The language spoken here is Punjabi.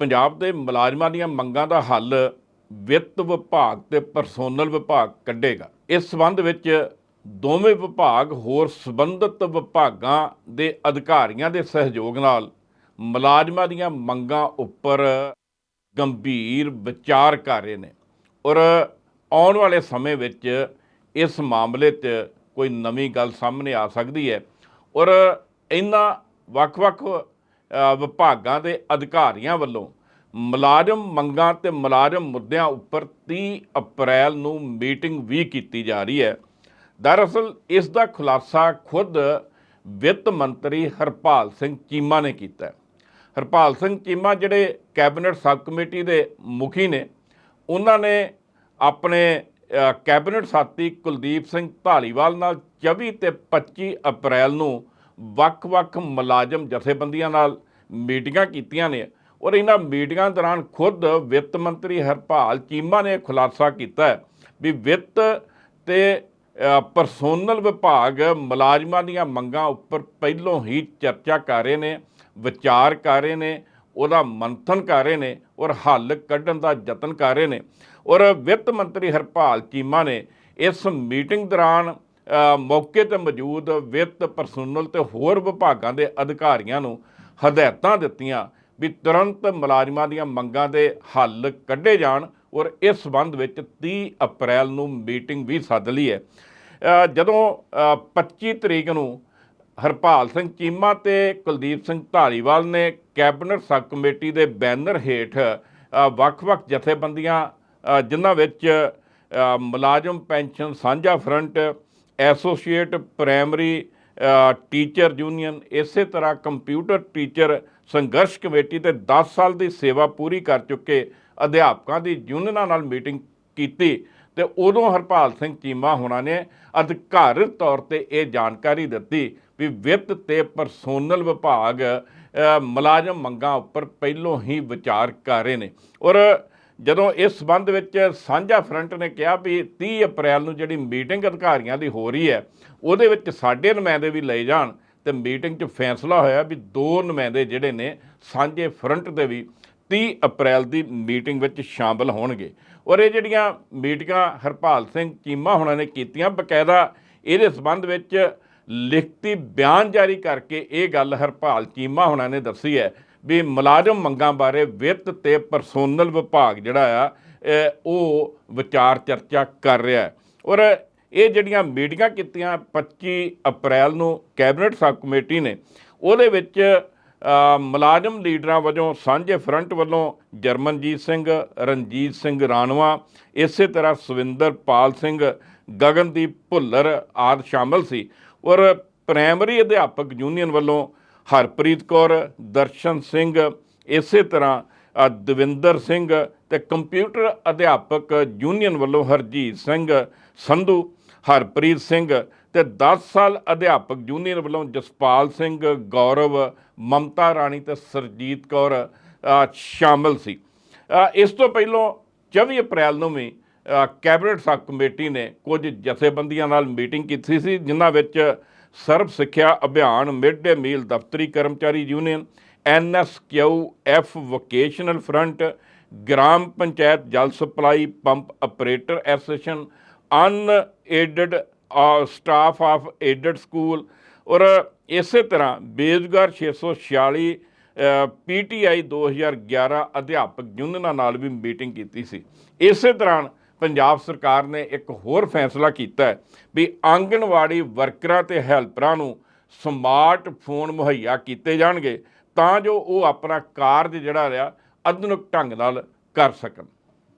ਪੰਜਾਬ ਦੇ ਮੁਲਾਜ਼ਮਾਂ ਦੀਆਂ ਮੰਗਾਂ ਦਾ ਹੱਲ ਵਿੱਤ ਵਿਭਾਗ ਤੇ ਪਰਸੋਨਲ ਵਿਭਾਗ ਕੱਢੇਗਾ। ਇਸ ਸੰਬੰਧ ਵਿੱਚ ਦੋਵੇਂ ਵਿਭਾਗ ਹੋਰ ਸੰਬੰਧਿਤ ਵਿਭਾਗਾਂ ਦੇ ਅਧਿਕਾਰੀਆਂ ਦੇ ਸਹਿਯੋਗ ਨਾਲ ਮੁਲਾਜ਼ਮਾਂ ਦੀਆਂ ਮੰਗਾਂ ਉੱਪਰ ਗੰਭੀਰ ਵਿਚਾਰ ਕਰ ਰਹੇ ਨੇ ਔਰ ਆਉਣ ਵਾਲੇ ਸਮੇਂ ਵਿੱਚ ਇਸ ਮਾਮਲੇ 'ਚ ਕੋਈ ਨਵੀਂ ਗੱਲ ਸਾਹਮਣੇ ਆ ਸਕਦੀ ਹੈ ਔਰ ਇਹਨਾਂ ਵੱਖ-ਵੱਖ ਵਿਭਾਗਾਂ ਦੇ ਅਧਿਕਾਰੀਆਂ ਵੱਲੋਂ ਮੁਲਾਜ਼ਮ ਮੰਗਾਂ ਤੇ ਮੁਲਾਜ਼ਮ ਮੁੱਦਿਆਂ ਉੱਪਰ 30 ਅਪ੍ਰੈਲ ਨੂੰ ਮੀਟਿੰਗ ਵੀ ਕੀਤੀ ਜਾ ਰਹੀ ਹੈ। ਦਰਅਸਲ, ਇਸ ਦਾ ਖੁਲਾਸਾ ਖੁਦ ਵਿੱਤ ਮੰਤਰੀ ਹਰਪਾਲ ਸਿੰਘ ਚੀਮਾ ਨੇ ਕੀਤਾ ਹਰਪਾਲ ਸਿੰਘ ਚੀਮਾ ਜਿਹੜੇ ਕੈਬਨਿਟ ਸਬ ਕਮੇਟੀ ਦੇ ਮੁਖੀ ਨੇ, ਉਹਨਾਂ ਨੇ ਆਪਣੇ ਕੈਬਨਿਟ ਸਾਥੀ ਕੁਲਦੀਪ ਸਿੰਘ ਢਾਲੀਵਾਲ ਨਾਲ 24 ਤੇ 25 ਅਪ੍ਰੈਲ ਨੂੰ ਵੱਖ-ਵੱਖ ਮੁਲਾਜ਼ਮ ਜਥੇਬੰਦੀਆਂ ਨਾਲ ਮੀਟਿੰਗਾਂ ਕੀਤੀਆਂ ਨੇ ਔਰ ਇਹਨਾਂ ਮੀਟਿੰਗਾਂ ਦੌਰਾਨ ਖੁਦ ਵਿੱਤ ਮੰਤਰੀ ਹਰਪਾਲ ਚੀਮਾ ਨੇ ਖੁਲਾਸਾ ਕੀਤਾ ਵੀ ਵਿੱਤ ਤੇ ਪਰਸੋਨਲ ਵਿਭਾਗ ਮੁਲਾਜ਼ਮਾਂ ਦੀਆਂ ਮੰਗਾਂ ਉੱਪਰ ਪਹਿਲੋਂ ਹੀ ਚਰਚਾ ਕਰ ਰਹੇ ਨੇ, ਵਿਚਾਰ ਕਰ ਰਹੇ ਨੇ, ਉਹਦਾ ਮੰਥਨ ਕਰ ਰਹੇ ਨੇ ਔਰ ਹੱਲ ਕੱਢਣ ਦਾ ਯਤਨ ਕਰ ਰਹੇ ਨੇ। ਔਰ ਵਿੱਤ ਮੰਤਰੀ ਹਰਪਾਲ ਚੀਮਾ ਨੇ ਇਸ ਮੀਟਿੰਗ ਦੌਰਾਨ ਮੌਕੇ ਤੇ ਮੌਜੂਦ ਵਿੱਤ ਪਰਸੋਨਲ ਤੇ ਹੋਰ ਵਿਭਾਗਾਂ ਦੇ ਅਧਿਕਾਰੀਆਂ ਨੂੰ ਹਦਾਇਤਾਂ ਦਿੱਤੀਆਂ ਵੀ ਤੁਰੰਤ ਮੁਲਾਜ਼ਮਾਂ ਦੀਆਂ ਮੰਗਾਂ ਦੇ ਹੱਲ ਕੱਢੇ ਜਾਣ ਔਰ ਇਸ ਸੰਬੰਧ ਵਿੱਚ 30 ਅਪ੍ਰੈਲ ਨੂੰ ਮੀਟਿੰਗ ਵੀ ਸੱਦ ਲਈ ਹੈ। ਜਦੋਂ ਅ, 25 ਤਰੀਕ ਨੂੰ ਹਰਪਾਲ ਸਿੰਘ ਚੀਮਾ ਤੇ ਕੁਲਦੀਪ ਸਿੰਘ ਧਾਲੀਵਾਲ ਨੇ ਕੈਬਨਿਟ ਸਬ ਕਮੇਟੀ ਦੇ ਬੈਨਰ ਹੇਠ ਵੱਖ-ਵੱਖ ਜਥੇਬੰਦੀਆਂ ਜਿਨ੍ਹਾਂ ਵਿੱਚ ਮੁਲਾਜ਼ਮ ਪੈਨਸ਼ਨ ਸਾਂਝਾ front associate primary teacher union ਇਸੇ ਤਰ੍ਹਾਂ ਕੰਪਿਊਟਰ ਟੀਚਰ ਸੰਘਰਸ਼ ਕਮੇਟੀ ਤੇ 10 ਸਾਲ ਦੀ ਸੇਵਾ ਪੂਰੀ ਕਰ ਚੁੱਕੇ ਅਧਿਆਪਕਾਂ ਦੀ ਯੂਨੀਅਨਾਂ ਨਾਲ ਮੀਟਿੰਗ ਕੀਤੀ ਤੇ ਉਦੋਂ ਹਰਪਾਲ ਸਿੰਘ ਚੀਮਾ ਹੋਣਾ ਨੇ ਅਧਿਕਾਰਤ ਤੌਰ ਤੇ ਇਹ ਜਾਣਕਾਰੀ ਦਿੱਤੀ ਵੀ ਵਿੱਤ ਤੇ ਪਰਸੋਨਲ ਵਿਭਾਗ ਮੁਲਾਜ਼ਮ ਮੰਗਾਂ ਉੱਪਰ ਪਹਿਲੋਂ ਹੀ ਵਿਚਾਰ ਕਰ ਰਹੇ ਨੇ। ਔਰ ਜਦੋਂ ਇਸ ਸੰਬੰਧ ਵਿੱਚ ਸਾਂਝਾ ਫਰੰਟ ਨੇ ਕਿਹਾ ਵੀ 30 ਅਪ੍ਰੈਲ ਨੂੰ ਜਿਹੜੀ ਮੀਟਿੰਗ ਅਧਿਕਾਰੀਆਂ ਦੀ ਹੋ ਰਹੀ ਹੈ, ਉਹਦੇ ਵਿੱਚ ਸਾਡੇ ਨੁਮਾਇੰਦੇ ਵੀ ਲਏ ਜਾਣ ਤੇ ਮੀਟਿੰਗ 'ਚ ਫੈਸਲਾ ਹੋਇਆ ਵੀ ਦੋ ਨੁਮਾਇੰਦੇ ਜਿਹੜੇ ਨੇ ਸਾਂਝੇ ਫਰੰਟ ਦੇ ਵੀ 30 ਅਪ੍ਰੈਲ ਦੀ ਮੀਟਿੰਗ ਵਿੱਚ ਸ਼ਾਮਲ ਹੋਣਗੇ। ਔਰ ਇਹ ਜਿਹੜੀਆਂ ਮੀਟਿੰਗਾਂ ਹਰਪਾਲ ਸਿੰਘ ਚੀਮਾ ਹੁਣਾਂ ਨੇ ਕੀਤੀਆਂ, ਬਕਾਇਦਾ ਇਹਦੇ ਸੰਬੰਧ ਵਿੱਚ ਲਿਖਤੀ ਬਿਆਨ ਜਾਰੀ ਕਰਕੇ ਇਹ ਗੱਲ ਹਰਪਾਲ ਚੀਮਾ ਹੁਣਾਂ ਨੇ ਦੱਸੀ ਹੈ ਵੀ ਮੁਲਾਜ਼ਮ ਮੰਗਾਂ ਬਾਰੇ ਵਿੱਤ ਤੇ ਪਰਸੋਨਲ ਵਿਭਾਗ ਜਿਹੜਾ ਆ ਉਹ ਵਿਚਾਰ ਚਰਚਾ ਕਰ ਰਿਹਾ ਹੈ। ਔਰ ਇਹ ਜਿਹੜੀਆਂ ਮੀਟਿੰਗਾਂ ਕੀਤੀਆਂ 25 ਅਪ੍ਰੈਲ ਨੂੰ ਕੈਬਨਿਟ ਸਬ ਕਮੇਟੀ ਨੇ, ਉਹਦੇ ਵਿੱਚ ਮੁਲਾਜ਼ਮ ਲੀਡਰਾਂ ਵਜੋਂ ਸਾਂਝੇ ਫਰੰਟ ਵੱਲੋਂ ਜਰਮਨਜੀਤ ਸਿੰਘ, ਰਣਜੀਤ ਸਿੰਘ ਰਾਣਵਾ, ਇਸੇ ਤਰ੍ਹਾਂ ਸਵਿੰਦਰਪਾਲ ਸਿੰਘ, ਗਗਨਦੀਪ ਭੁੱਲਰ ਆਦਿ ਸ਼ਾਮਲ ਸੀ। ਔਰ ਪ੍ਰਾਇਮਰੀ ਅਧਿਆਪਕ ਯੂਨੀਅਨ ਵੱਲੋਂ ਹਰਪ੍ਰੀਤ ਕੌਰ, ਦਰਸ਼ਨ ਸਿੰਘ, ਇਸੇ ਤਰ੍ਹਾਂ ਦਵਿੰਦਰ ਸਿੰਘ ਤੇ ਕੰਪਿਊਟਰ ਅਧਿਆਪਕ ਯੂਨੀਅਨ ਵੱਲੋਂ ਹਰਜੀਤ ਸਿੰਘ, ਸੰਧੂ, ਹਰਪ੍ਰੀਤ ਸਿੰਘ ਤੇ 10 ਸਾਲ ਅਧਿਆਪਕ ਯੂਨੀਅਨ ਵੱਲੋਂ ਜਸਪਾਲ ਸਿੰਘ, ਗੌਰਵ, ਮਮਤਾ ਰਾਣੀ ਤੇ ਸਰਜੀਤ ਕੌਰ ਸ਼ਾਮਲ ਸੀ। ਇਸ ਤੋਂ ਪਹਿਲਾਂ 24 ਅਪ੍ਰੈਲ ਨੂੰ ਵੀ ਕੈਬਨਿਟ ਸਬ ਕਮੇਟੀ ਨੇ ਕੁਝ ਜਥੇਬੰਦੀਆਂ ਨਾਲ ਮੀਟਿੰਗ ਕੀਤੀ ਸੀ, ਜਿਨ੍ਹਾਂ ਵਿੱਚ ਸਰਬ ਸਿੱਖਿਆ ਅਭਿਆਨ ਮਿਡ ਡੇ ਮੀਲ ਦਫ਼ਤਰੀ ਕਰਮਚਾਰੀ union NSQ F vocational front, gram panchayat ਜਲ supply pump operator association, unaided staff of aided school ਔਰ ਇਸੇ ਤਰ੍ਹਾਂ ਬੇਰੁਜ਼ਗਾਰ 646 ਪੀਟੀਆਈ 2011 ਅਧਿਆਪਕ ਯੂਨੀਅਨਾਂ ਨਾਲ ਵੀ ਮੀਟਿੰਗ ਕੀਤੀ ਸੀ। ਇਸੇ ਤਰ੍ਹਾਂ ਪੰਜਾਬ ਸਰਕਾਰ ਨੇ ਇੱਕ ਹੋਰ ਫੈਸਲਾ ਕੀਤਾ ਵੀ ਆਂਗਣਵਾੜੀ ਵਰਕਰਾਂ ਤੇ ਹੈਲਪਰਾਂ ਨੂੰ ਸਮਾਰਟ ਫੋਨ ਮੁਹੱਈਆ ਕੀਤੇ ਜਾਣਗੇ ਤਾਂ ਜੋ ਉਹ ਆਪਣਾ ਕਾਰਜ ਜਿਹੜਾ ਰਿਹਾ, ਆਧੁਨਿਕ ਢੰਗ ਨਾਲ ਕਰ ਸਕਣ।